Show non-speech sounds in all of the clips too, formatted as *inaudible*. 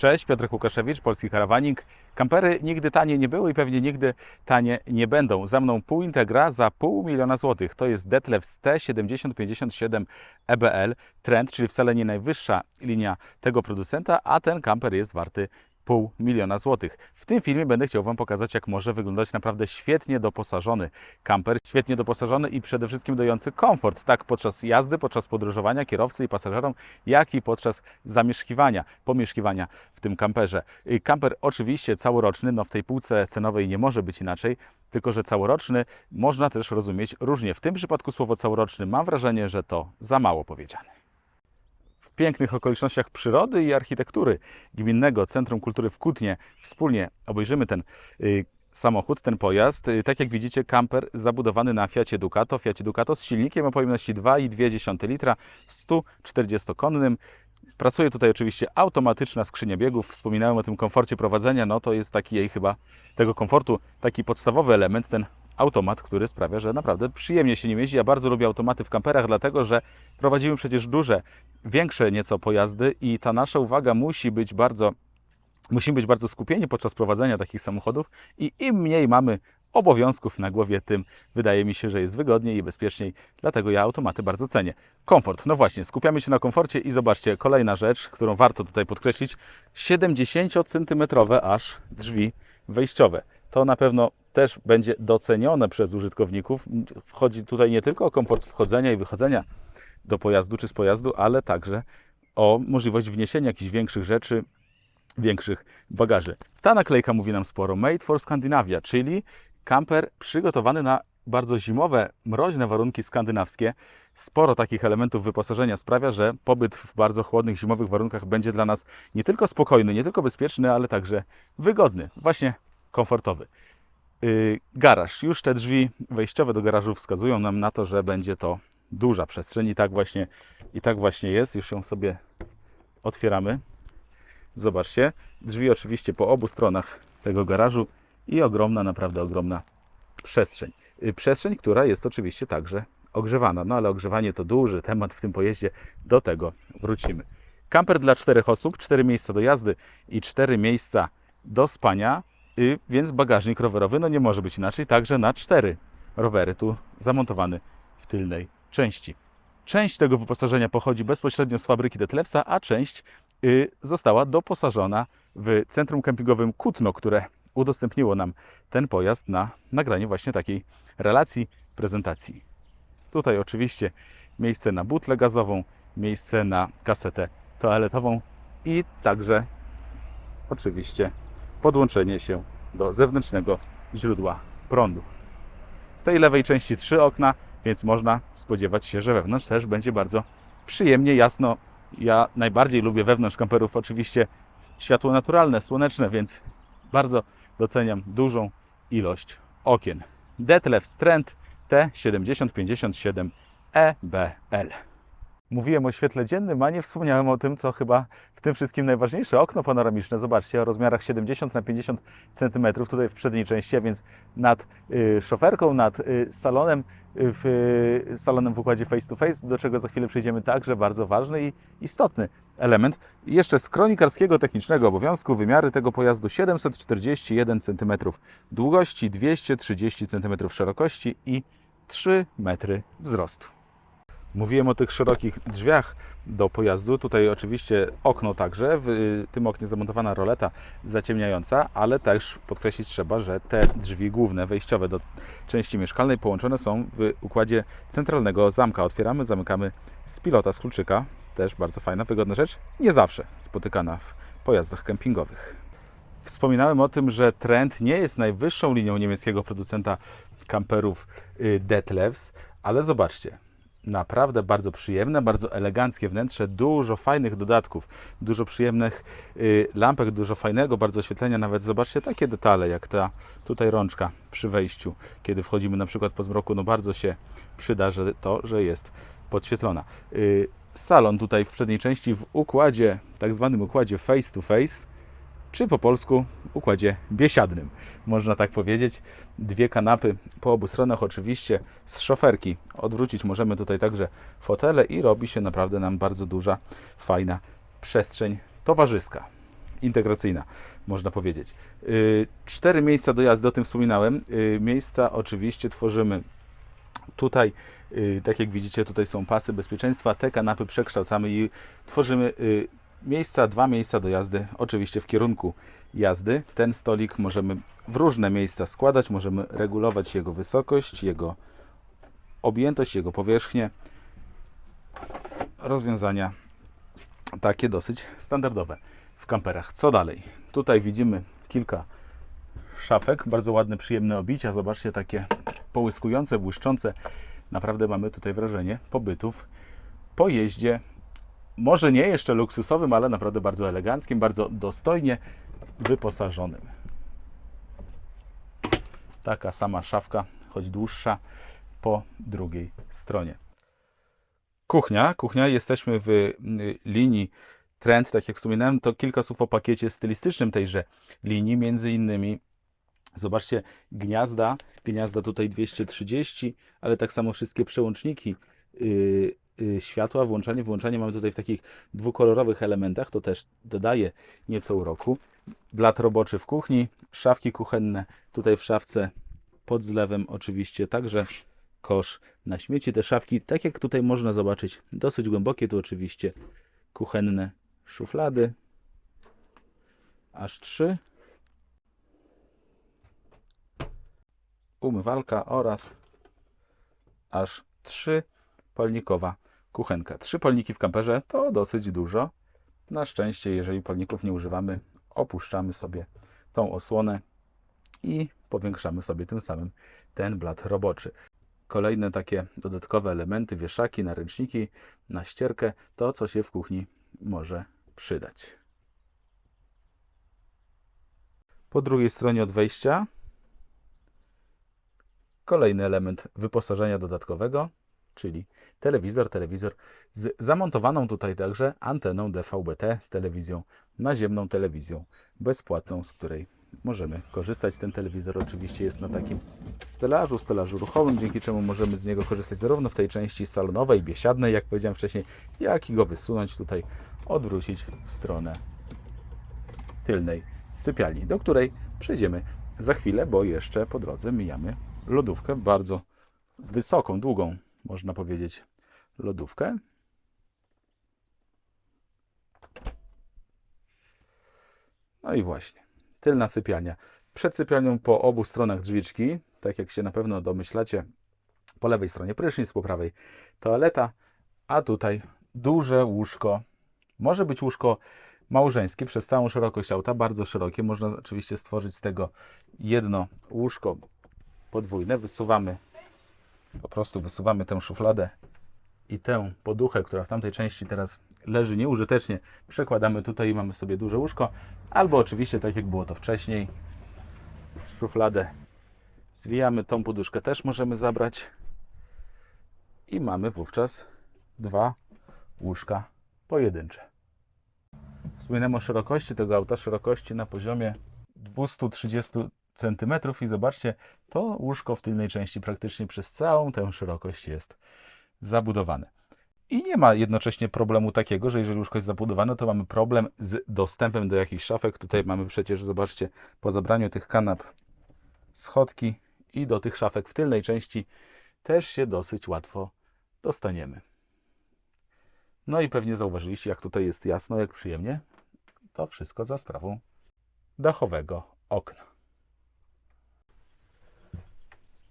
Cześć, Piotr Łukaszewicz, Polski Karawaning. Kampery nigdy tanie nie były i pewnie nigdy tanie nie będą. Za mną pół Integra za pół miliona złotych. To jest Detlef T7057 EBL Trend, czyli wcale nie najwyższa linia tego producenta, a ten kamper jest warty pół miliona złotych. W tym filmie będę chciał Wam pokazać, jak może wyglądać naprawdę świetnie doposażony kamper, świetnie doposażony i przede wszystkim dający komfort, tak podczas jazdy, podczas podróżowania kierowcy i pasażerom, jak i podczas zamieszkiwania, pomieszkiwania w tym kamperze. Y, Kamper oczywiście całoroczny, no w tej półce cenowej nie może być inaczej, tylko że całoroczny można też rozumieć różnie. W tym przypadku słowo całoroczny mam wrażenie, że to za mało powiedziane pięknych okolicznościach przyrody i architektury Gminnego Centrum Kultury w Kutnie wspólnie obejrzymy ten y, samochód, ten pojazd. Y, tak jak widzicie, kamper zabudowany na Fiacie Ducato. Fiacie Ducato z silnikiem o pojemności 2,2 litra, 140-konnym. Pracuje tutaj oczywiście automatyczna skrzynia biegów. Wspominałem o tym komforcie prowadzenia. No to jest taki jej chyba tego komfortu, taki podstawowy element, ten automat, który sprawia, że naprawdę przyjemnie się nim jeździ. Ja bardzo lubię automaty w kamperach, dlatego że prowadzimy przecież duże, większe nieco pojazdy i ta nasza uwaga musi być bardzo, musimy być bardzo skupieni podczas prowadzenia takich samochodów i im mniej mamy obowiązków na głowie, tym wydaje mi się, że jest wygodniej i bezpieczniej. Dlatego ja automaty bardzo cenię. Komfort. No właśnie, skupiamy się na komforcie i zobaczcie, kolejna rzecz, którą warto tutaj podkreślić. 70-centymetrowe aż drzwi wejściowe. To na pewno też będzie docenione przez użytkowników. Chodzi tutaj nie tylko o komfort wchodzenia i wychodzenia do pojazdu czy z pojazdu, ale także o możliwość wniesienia jakichś większych rzeczy, większych bagaży. Ta naklejka mówi nam sporo. Made for Scandinavia, czyli kamper przygotowany na bardzo zimowe, mroźne warunki skandynawskie. Sporo takich elementów wyposażenia sprawia, że pobyt w bardzo chłodnych, zimowych warunkach będzie dla nas nie tylko spokojny, nie tylko bezpieczny, ale także wygodny, właśnie komfortowy. Yy, garaż. Już te drzwi wejściowe do garażu wskazują nam na to, że będzie to duża przestrzeń i tak właśnie, i tak właśnie jest. Już ją sobie otwieramy. Zobaczcie, drzwi oczywiście po obu stronach tego garażu i ogromna, naprawdę ogromna przestrzeń. Y, Przestrzeń, która jest oczywiście także ogrzewana, no ale ogrzewanie to duży temat w tym pojeździe, do tego wrócimy. Kamper dla czterech osób, cztery miejsca do jazdy i cztery miejsca do spania, więc bagażnik rowerowy no nie może być inaczej, także na cztery rowery tu zamontowany w tylnej części. Część tego wyposażenia pochodzi bezpośrednio z fabryki Detlefsa, a część y, została doposażona w centrum kempingowym Kutno, które udostępniło nam ten pojazd na nagranie właśnie takiej relacji, prezentacji. Tutaj oczywiście miejsce na butlę gazową, miejsce na kasetę toaletową i także oczywiście podłączenie się do zewnętrznego źródła prądu. W tej lewej części trzy okna, więc można spodziewać się, że wewnątrz też będzie bardzo przyjemnie, jasno. Ja najbardziej lubię wewnątrz kamperów oczywiście światło naturalne, słoneczne, więc bardzo doceniam dużą ilość okien. Detlef Strand T7057 EBL. Mówiłem o świetle dziennym, a nie wspomniałem o tym, co chyba w tym wszystkim najważniejsze. Okno panoramiczne, zobaczcie, o rozmiarach 70 na 50 cm tutaj w przedniej części, a więc nad y, szoferką, nad y, salonem, y, w, y, salonem w układzie face to face, do czego za chwilę przejdziemy także bardzo ważny i istotny element. I jeszcze z kronikarskiego technicznego obowiązku wymiary tego pojazdu 741 cm długości, 230 cm szerokości i 3 metry wzrostu. Mówiłem o tych szerokich drzwiach do pojazdu. Tutaj oczywiście okno także, w y, tym oknie zamontowana roleta zaciemniająca, ale też podkreślić trzeba, że te drzwi główne, wejściowe do części mieszkalnej połączone są w układzie centralnego zamka. Otwieramy, zamykamy z pilota, z kluczyka. Też bardzo fajna, wygodna rzecz. Nie zawsze spotykana w pojazdach kempingowych. Wspominałem o tym, że Trend nie jest najwyższą linią niemieckiego producenta kamperów y, Detlefs, ale zobaczcie, naprawdę bardzo przyjemne, bardzo eleganckie wnętrze, dużo fajnych dodatków, dużo przyjemnych y, lampek, dużo fajnego, bardzo oświetlenia, nawet zobaczcie takie detale, jak ta tutaj rączka przy wejściu, kiedy wchodzimy na przykład po zmroku, no bardzo się przyda, że to, że jest podświetlona. Y, salon tutaj w przedniej części w układzie, tak zwanym układzie face to face, czy po polsku układzie biesiadnym, można tak powiedzieć. Dwie kanapy po obu stronach, oczywiście z szoferki. Odwrócić możemy tutaj także fotele i robi się naprawdę nam bardzo duża, fajna przestrzeń towarzyska. integracyjna, można powiedzieć. Y, Cztery miejsca do jazdy, o tym wspominałem. Y, Miejsca oczywiście tworzymy tutaj, y, tak jak widzicie, tutaj są pasy bezpieczeństwa. Te kanapy przekształcamy i tworzymy miejsca, dwa miejsca do jazdy, oczywiście w kierunku jazdy. Ten stolik możemy w różne miejsca składać, możemy regulować jego wysokość, jego objętość, jego powierzchnię. Rozwiązania takie dosyć standardowe w kamperach. Co dalej? Tutaj widzimy kilka szafek, bardzo ładne, przyjemne obicia. Zobaczcie, takie połyskujące, błyszczące. Naprawdę mamy tutaj wrażenie pobytów po jeździe. Może nie jeszcze luksusowym, ale naprawdę bardzo eleganckim, bardzo dostojnie wyposażonym. Taka sama szafka, choć dłuższa, po drugiej stronie. Kuchnia. Kuchnia. Jesteśmy w y, linii trend, tak jak wspominałem, to kilka słów o pakiecie stylistycznym tejże linii, między innymi zobaczcie gniazda, gniazda tutaj 230, ale tak samo wszystkie przełączniki yy, światła, włączanie, wyłączanie mamy tutaj w takich dwukolorowych elementach, to też dodaje nieco uroku. Blat roboczy w kuchni, szafki kuchenne, tutaj w szafce pod zlewem oczywiście także kosz na śmieci. Te szafki, tak jak tutaj można zobaczyć, dosyć głębokie, tu oczywiście kuchenne szuflady, aż trzy. Umywalka oraz aż trzy palnikowa kuchenka. Trzy palniki w kamperze to dosyć dużo. Na szczęście, jeżeli palników nie używamy, opuszczamy sobie tą osłonę i powiększamy sobie tym samym ten blat roboczy. Kolejne takie dodatkowe elementy, wieszaki, naręczniki na ścierkę, to co się w kuchni może przydać. Po drugiej stronie od wejścia kolejny element wyposażenia dodatkowego, czyli telewizor, telewizor z zamontowaną tutaj także anteną DVB-T z telewizją naziemną telewizją bezpłatną, z której możemy korzystać. Ten telewizor oczywiście jest na takim stelażu, stelażu ruchowym, dzięki czemu możemy z niego korzystać zarówno w tej części salonowej, biesiadnej, jak powiedziałem wcześniej, jak i go wysunąć tutaj, odwrócić w stronę tylnej sypialni, do której przejdziemy za chwilę, bo jeszcze po drodze mijamy lodówkę, bardzo wysoką, długą, można powiedzieć, lodówkę. No i właśnie, tylna sypialnia. Przed sypialnią po obu stronach drzwiczki, tak jak się na pewno domyślacie, po lewej stronie prysznic, po prawej toaleta, a tutaj duże łóżko. Może być łóżko małżeńskie przez całą szerokość auta, bardzo szerokie. Można oczywiście stworzyć z tego jedno łóżko podwójne. Wysuwamy, po prostu wysuwamy tę szufladę i tę poduchę, która w tamtej części teraz leży nieużytecznie, przekładamy tutaj i mamy sobie duże łóżko. Albo oczywiście, tak jak było to wcześniej, szufladę zwijamy, tą poduszkę też możemy zabrać i mamy wówczas dwa łóżka pojedyncze. Wspominałem o szerokości tego auta, szerokości na poziomie 230 cm i zobaczcie, to łóżko w tylnej części praktycznie przez całą tę szerokość jest zabudowane. I nie ma jednocześnie problemu takiego, że jeżeli łóżko jest zabudowane, to mamy problem z dostępem do jakichś szafek. Tutaj mamy przecież, zobaczcie, po zabraniu tych kanap schodki i do tych szafek w tylnej części też się dosyć łatwo dostaniemy. No i pewnie zauważyliście, jak tutaj jest jasno, jak przyjemnie. To wszystko za sprawą dachowego okna.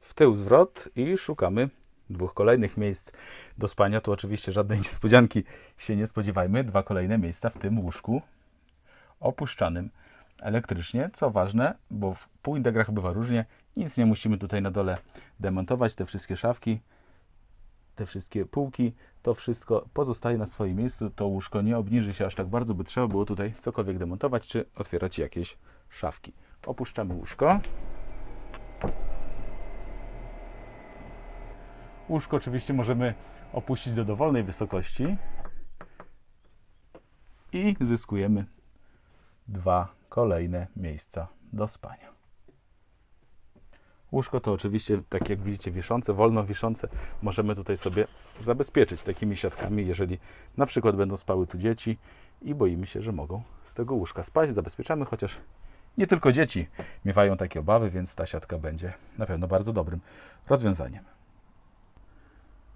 W tył zwrot i szukamy dwóch kolejnych miejsc do spania. Tu oczywiście żadnej *laughs* niespodzianki się nie spodziewajmy. Dwa kolejne miejsca w tym łóżku opuszczanym elektrycznie. Co ważne, bo w półintegrach bywa różnie, nic nie musimy tutaj na dole demontować. Te wszystkie szafki, te wszystkie półki, to wszystko pozostaje na swoim miejscu. To łóżko nie obniży się aż tak bardzo, by trzeba było tutaj cokolwiek demontować, czy otwierać jakieś szafki. Opuszczamy łóżko. Łóżko oczywiście możemy opuścić do dowolnej wysokości i zyskujemy dwa kolejne miejsca do spania. Łóżko to oczywiście, tak jak widzicie, wiszące, wolno wiszące. Możemy tutaj sobie zabezpieczyć takimi siatkami, jeżeli na przykład będą spały tu dzieci i boimy się, że mogą z tego łóżka spaść. Zabezpieczamy, chociaż nie tylko dzieci miewają takie obawy, więc ta siatka będzie na pewno bardzo dobrym rozwiązaniem.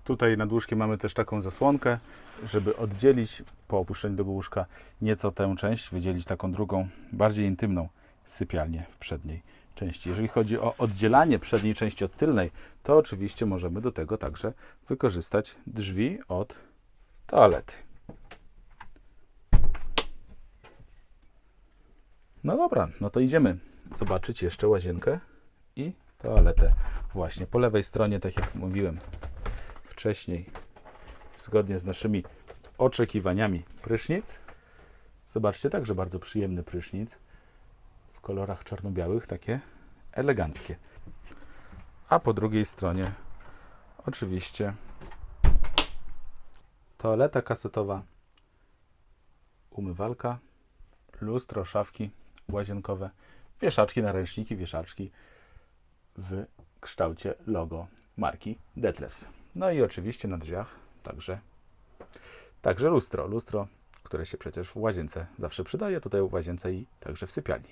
Tutaj nad łóżkiem mamy też taką zasłonkę, żeby oddzielić po opuszczeniu tego łóżka nieco tę część, wydzielić taką drugą, bardziej intymną sypialnię w przedniej części. Jeżeli chodzi o oddzielanie przedniej części od tylnej, to oczywiście możemy do tego także wykorzystać drzwi od toalety. No dobra, no to idziemy zobaczyć jeszcze łazienkę i toaletę. Właśnie po lewej stronie, tak jak mówiłem wcześniej, zgodnie z naszymi oczekiwaniami, prysznic. Zobaczcie, także bardzo przyjemny prysznic w kolorach czarno-białych, takie eleganckie. A po drugiej stronie oczywiście toaleta kasetowa, umywalka, lustro, szafki łazienkowe, wieszaczki na ręczniki, wieszaczki w kształcie logo marki Detlefs. No i oczywiście na drzwiach także, także lustro. Lustro, które się przecież w łazience zawsze przydaje, tutaj w łazience i także w sypialni.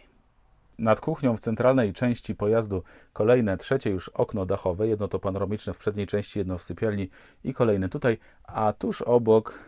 Nad kuchnią w centralnej części pojazdu kolejne, trzecie już okno dachowe, jedno to panoramiczne w przedniej części, jedno w sypialni i kolejne tutaj, a tuż obok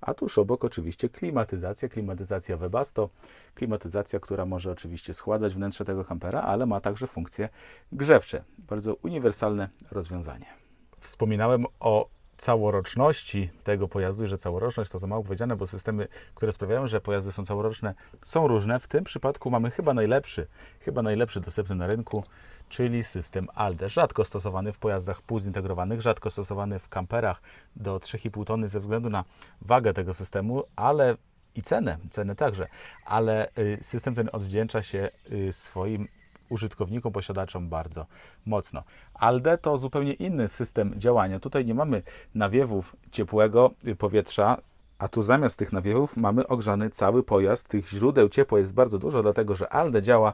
a tuż obok oczywiście klimatyzacja, klimatyzacja Webasto, klimatyzacja, która może oczywiście schładzać wnętrze tego kampera, ale ma także funkcje grzewcze. Bardzo uniwersalne rozwiązanie. Wspominałem o całoroczności tego pojazdu że całoroczność to za mało powiedziane, bo systemy, które sprawiają, że pojazdy są całoroczne, są różne. W tym przypadku mamy chyba najlepszy, chyba najlepszy dostępny na rynku, czyli system ALDE. Rzadko stosowany w pojazdach półzintegrowanych, rzadko stosowany w kamperach do 3,5 tony ze względu na wagę tego systemu, ale i cenę, cenę także, ale y, system ten odwdzięcza się y, swoim użytkownikom, posiadaczom bardzo mocno. ALDE to zupełnie inny system działania. Tutaj nie mamy nawiewów ciepłego powietrza, a tu zamiast tych nawiewów mamy ogrzany cały pojazd. Tych źródeł ciepła jest bardzo dużo, dlatego że ALDE działa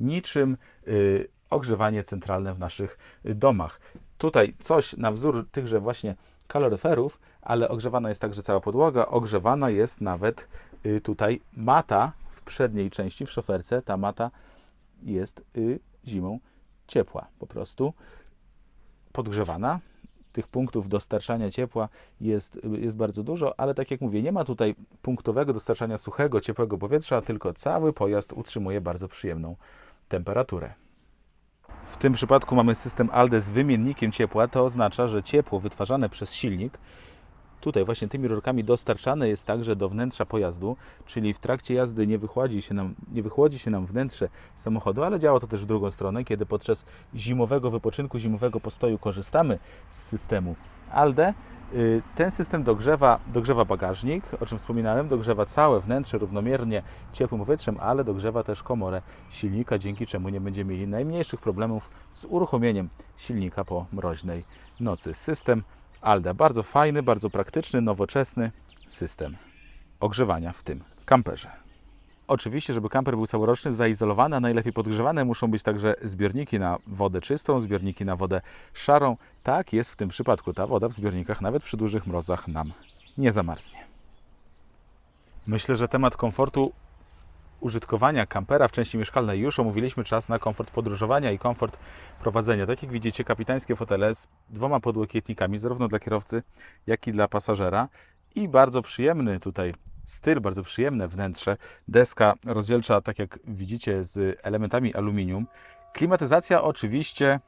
niczym y, ogrzewanie centralne w naszych domach. Tutaj coś na wzór tychże właśnie kaloryferów, ale ogrzewana jest także cała podłoga, ogrzewana jest nawet y, tutaj mata w przedniej części, w szoferce. Ta mata jest y, zimą ciepła, po prostu podgrzewana. Tych punktów dostarczania ciepła jest, jest bardzo dużo, ale tak jak mówię, nie ma tutaj punktowego dostarczania suchego, ciepłego powietrza, tylko cały pojazd utrzymuje bardzo przyjemną temperaturę. W tym przypadku mamy system ALDE z wymiennikiem ciepła. To oznacza, że ciepło wytwarzane przez silnik tutaj właśnie tymi rurkami dostarczane jest także do wnętrza pojazdu, czyli w trakcie jazdy nie wychłodzi się nam, nie wychłodzi się nam wnętrze samochodu, ale działa to też w drugą stronę, kiedy podczas zimowego wypoczynku, zimowego postoju korzystamy z systemu ALDE. y, Ten system dogrzewa, dogrzewa bagażnik, o czym wspominałem, dogrzewa całe wnętrze równomiernie ciepłym powietrzem, ale dogrzewa też komorę silnika, dzięki czemu nie będziemy mieli najmniejszych problemów z uruchomieniem silnika po mroźnej nocy. System ALDE. Bardzo fajny, bardzo praktyczny, nowoczesny system ogrzewania w tym kamperze. Oczywiście, żeby kamper był całoroczny, zaizolowany, a najlepiej podgrzewane, muszą być także zbiorniki na wodę czystą, zbiorniki na wodę szarą. Tak jest w tym przypadku. Ta woda w zbiornikach nawet przy dużych mrozach nam nie zamarznie. Myślę, że temat komfortu użytkowania kampera w części mieszkalnej już omówiliśmy czas na komfort podróżowania i komfort prowadzenia. Tak jak widzicie, kapitańskie fotele z dwoma podłokietnikami, zarówno dla kierowcy, jak i dla pasażera. I bardzo przyjemny tutaj styl, bardzo przyjemne wnętrze. Deska rozdzielcza, tak jak widzicie, z elementami aluminium. Klimatyzacja oczywiście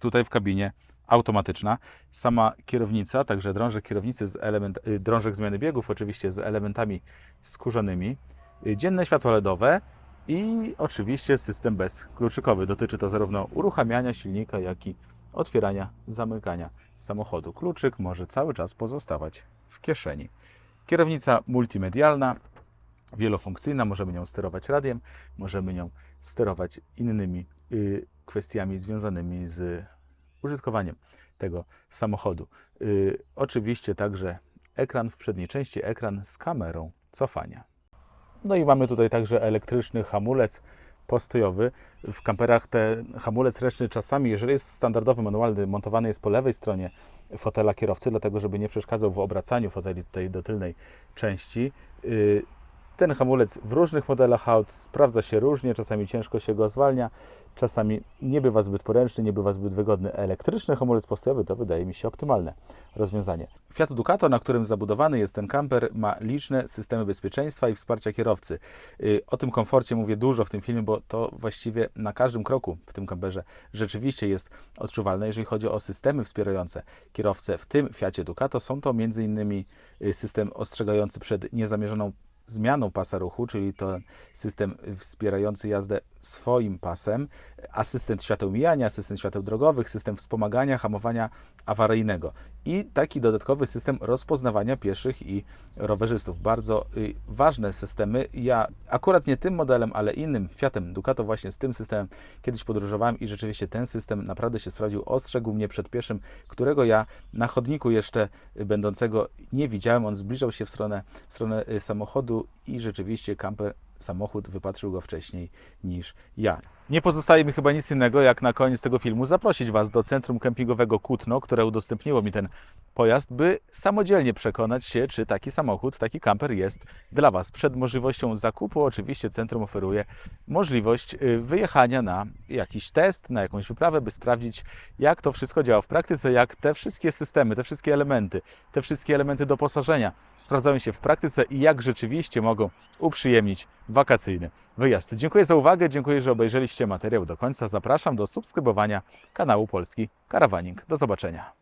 tutaj w kabinie automatyczna. Sama kierownica, także drążek kierownicy z element, y, drążek zmiany biegów oczywiście z elementami skórzanymi. Y, Dzienne światło LEDowe i oczywiście system bezkluczykowy. Dotyczy to zarówno uruchamiania silnika, jak i otwierania, zamykania samochodu. Kluczyk może cały czas pozostawać w kieszeni. Kierownica multimedialna, wielofunkcyjna, możemy nią sterować radiem, możemy nią sterować innymi y, kwestiami związanymi z użytkowaniem tego samochodu. Y, oczywiście także ekran w przedniej części, ekran z kamerą cofania. No i mamy tutaj także elektryczny hamulec postojowy. W kamperach ten hamulec ręczny czasami, jeżeli jest standardowy, manualny, montowany jest po lewej stronie fotela kierowcy, dlatego żeby nie przeszkadzał w obracaniu foteli tutaj do tylnej części. Y, Ten hamulec w różnych modelach aut sprawdza się różnie, czasami ciężko się go zwalnia, czasami nie bywa zbyt poręczny, nie bywa zbyt wygodny. Elektryczny hamulec postojowy to wydaje mi się optymalne rozwiązanie. Fiat Ducato, na którym zabudowany jest ten kamper, ma liczne systemy bezpieczeństwa i wsparcia kierowcy. Y, O tym komforcie mówię dużo w tym filmie, bo to właściwie na każdym kroku w tym kamperze rzeczywiście jest odczuwalne. Jeżeli chodzi o systemy wspierające kierowcę, w tym Fiacie Ducato, są to m.in. system ostrzegający przed niezamierzoną zmianą pasa ruchu, czyli to system wspierający jazdę swoim pasem, asystent świateł mijania, asystent świateł drogowych, system wspomagania, hamowania awaryjnego i taki dodatkowy system rozpoznawania pieszych i rowerzystów. Bardzo y, ważne systemy. Ja akurat nie tym modelem, ale innym Fiatem Ducato właśnie z tym systemem kiedyś podróżowałem i rzeczywiście ten system naprawdę się sprawdził. Ostrzegł mnie przed pieszym, którego ja na chodniku jeszcze będącego nie widziałem. On zbliżał się w stronę, w stronę y, i rzeczywiście kamper samochód wypatrzył go wcześniej niż ja. Nie pozostaje mi chyba nic innego, jak na koniec tego filmu zaprosić Was do centrum kempingowego Kutno, które udostępniło mi ten pojazd, by samodzielnie przekonać się, czy taki samochód, taki kamper jest dla Was. Przed możliwością zakupu oczywiście centrum oferuje możliwość y, wyjechania na jakiś test, na jakąś wyprawę, by sprawdzić, jak to wszystko działa w praktyce, jak te wszystkie systemy, te wszystkie elementy, te wszystkie elementy doposażenia sprawdzają się w praktyce i jak rzeczywiście mogą uprzyjemnić wakacyjny wyjazd. Dziękuję za uwagę, dziękuję, że obejrzeliście materiał do końca. Zapraszam do subskrybowania kanału Polski Karawaning. Do zobaczenia.